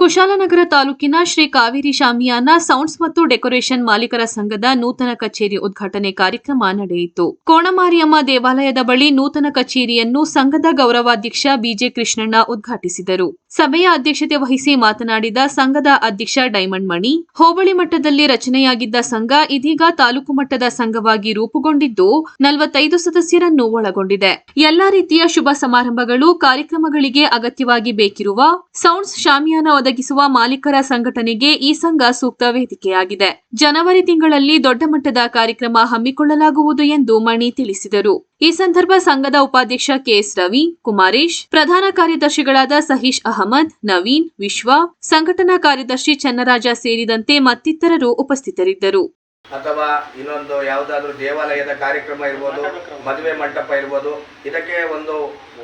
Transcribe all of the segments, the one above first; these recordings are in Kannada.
ಕುಶಾಲನಗರ ತಾಲೂಕಿನ ಶ್ರೀ ಕಾವೇರಿ ಶಾಮಿಯಾನ ಸೌಂಡ್ಸ್ ಮತ್ತು ಡೆಕೋರೇಷನ್ ಮಾಲೀಕರ ಸಂಘದ ನೂತನ ಕಚೇರಿ ಉದ್ಘಾಟನೆ ಕಾರ್ಯಕ್ರಮ ನಡೆಯಿತು. ಕೋಣಮಾರಿಯಮ್ಮ ದೇವಾಲಯದ ಬಳಿ ನೂತನ ಕಚೇರಿಯನ್ನು ಸಂಘದ ಗೌರವಾಧ್ಯಕ್ಷ ಬಿಜೆ ಕೃಷ್ಣಣ್ಣ ಉದ್ಘಾಟಿಸಿದರು. ಸಭೆಯ ಅಧ್ಯಕ್ಷತೆ ವಹಿಸಿ ಮಾತನಾಡಿದ ಸಂಘದ ಅಧ್ಯಕ್ಷ ಡೈಮಂಡ್ ಮಣಿ ಹೋಬಳಿ ಮಟ್ಟದಲ್ಲಿ ರಚನೆಯಾಗಿದ್ದ ಸಂಘ ಇದೀಗ ತಾಲೂಕು ಮಟ್ಟದ ಸಂಘವಾಗಿ ರೂಪುಗೊಂಡಿದ್ದು ನಲವತ್ತೈದು ಸದಸ್ಯರನ್ನು ಒಳಗೊಂಡಿದೆ. ಎಲ್ಲಾ ರೀತಿಯ ಶುಭ ಸಮಾರಂಭಗಳು, ಕಾರ್ಯಕ್ರಮಗಳಿಗೆ ಅಗತ್ಯವಾಗಿ ಬೇಕಿರುವ ಸೌಂಡ್ಸ್ ಶಾಮಿಯಾನ ಒದಗಿಸುವ ಮಾಲೀಕರ ಸಂಘಟನೆಗೆ ಈ ಸಂಘ ಸೂಕ್ತ ವೇದಿಕೆಯಾಗಿದೆ. ಜನವರಿ ತಿಂಗಳಲ್ಲಿ ದೊಡ್ಡ ಮಟ್ಟದ ಕಾರ್ಯಕ್ರಮ ಹಮ್ಮಿಕೊಳ್ಳಲಾಗುವುದು ಎಂದು ಮಣಿ ತಿಳಿಸಿದರು. ಈ ಸಂದರ್ಭ ಸಂಘದ ಉಪಾಧ್ಯಕ್ಷ ಕೆಎಸ್ ರವಿ, ಕುಮಾರೇಶ್, ಪ್ರಧಾನ ಕಾರ್ಯದರ್ಶಿಗಳಾದ ಸಹೀಶ್ ಅಹಮದ್, ನವೀನ್, ವಿಶ್ವ, ಸಂಘಟನಾ ಕಾರ್ಯದರ್ಶಿ ಚನ್ನರಾಜ ಸೇರಿದಂತೆ ಮತ್ತಿತರರು ಉಪಸ್ಥಿತರಿದ್ದರು. ಅಥವಾ ಇನ್ನೊಂದು ಯಾವುದಾದ್ರೂ ದೇವಾಲಯದ ಕಾರ್ಯಕ್ರಮ ಇರ್ಬೋದು, ಮದುವೆ ಮಂಟಪ ಇರ್ಬೋದು, ಇದಕ್ಕೆ ಒಂದು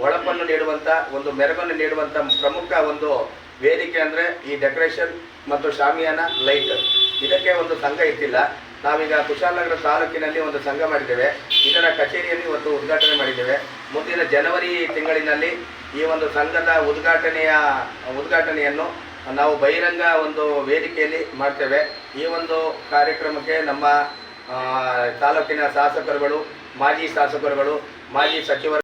ಒಳಪನ್ನು ನೀಡುವಂಥ ಒಂದು ಮೆರಗನ್ನು ನೀಡುವಂಥ ಪ್ರಮುಖ ಒಂದು ವೇದಿಕೆ ಅಂದರೆ ಈ ಡೆಕೋರೇಷನ್ ಮತ್ತು ಶಾಮಿಯಾನ ಲೈಟ್ ಇದಕ್ಕೆ ಒಂದು ಸಂಘ ಇತ್ತಿಲ್ಲ ನಾವೀಗ ಕುಶಾಲನಗರ ತಾಲೂಕಿನಲ್ಲಿ ಒಂದು ಸಂಘ ಮಾಡಿದ್ದೇವೆ. ಇದರ ಕಚೇರಿಯಲ್ಲಿ ಒಂದು ಉದ್ಘಾಟನೆ ಮಾಡಿದ್ದೇವೆ. ಮುಂದಿನ ಜನವರಿ ತಿಂಗಳಿನಲ್ಲಿ ಈ ಒಂದು ಸಂಘದ ಉದ್ಘಾಟನೆಯ, ಉದ್ಘಾಟನೆಯನ್ನು ನಾವು ಬಹಿರಂಗ ಒಂದು ವೇದಿಕೆಯಲ್ಲಿ ಮಾಡ್ತೇವೆ. ಈ ಒಂದು ಕಾರ್ಯಕ್ರಮಕ್ಕೆ ನಮ್ಮ ತಾಲೂಕಿನ ಶಾಸಕರುಗಳು, ಮಾಜಿ ಶಾಸಕರುಗಳು, ಮಾಜಿ ಸಚಿವರು